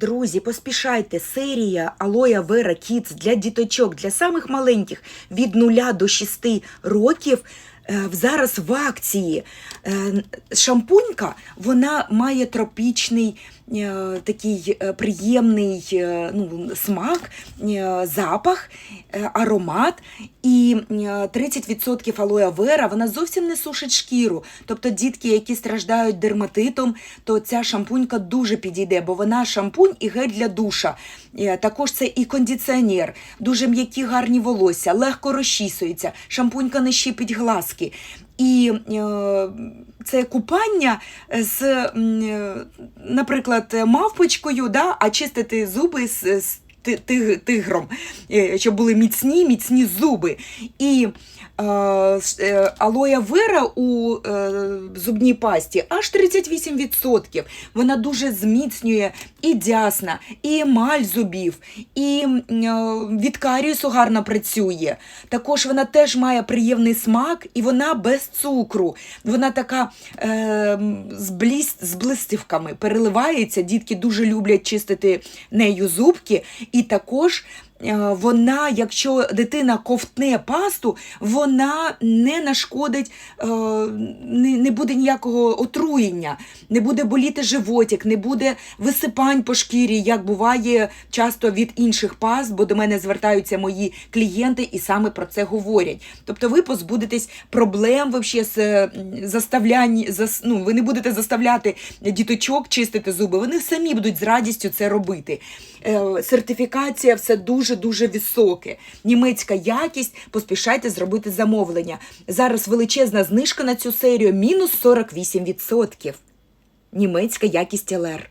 Друзі, поспішайте. Серія Алоя Вера Кіц для діточок, для самих маленьких від 0 до 6 років. Е, Зараз в акції Е, шампунька вона має тропічний е, такий приємний ну, смак, запах, аромат. І е, 30% алоe вера вона зовсім не сушить шкіру. Тобто дітки, які страждають дерматитом, то ця шампунька дуже підійде, бо вона шампунь і гель для душа. Також це і кондиціонер, дуже м'які гарні волосся, легко розчісується, шампунька не щипить глазки. І е, це купання з, е, наприклад, мавпочкою, да, а чистити зуби з, з ти- ти- тигром, е, щоб були міцні, міцні зуби. І алоя вера у е, зубній пасті аж 38%. Вона дуже зміцнює і дясна, і емаль зубів, і від каріусу гарно працює. Також вона теж має приємний смак, і вона без цукру. Вона така е, з, бліс, з блистівками переливається. Дітки дуже люблять чистити нею зубки. І також вона, якщо дитина ковтне пасту, вона не нашкодить, е, не, буде ніякого отруєння, не буде боліти животик, не буде висипань по шкірі, як буває часто від інших паст, бо до мене звертаються мої клієнти і саме про це говорять. Тобто ви позбудетесь проблем вообще з е, заставляння, зас, ну, ви не будете заставляти діточок чистити зуби, вони самі будуть з радістю це робити. Е, Сертифікація все дуже-дуже високе. Німецька якість, поспішайте зробити замовлення. Зараз величезна знижка на цю серію, мінус 48%. Німецька якість ЛР.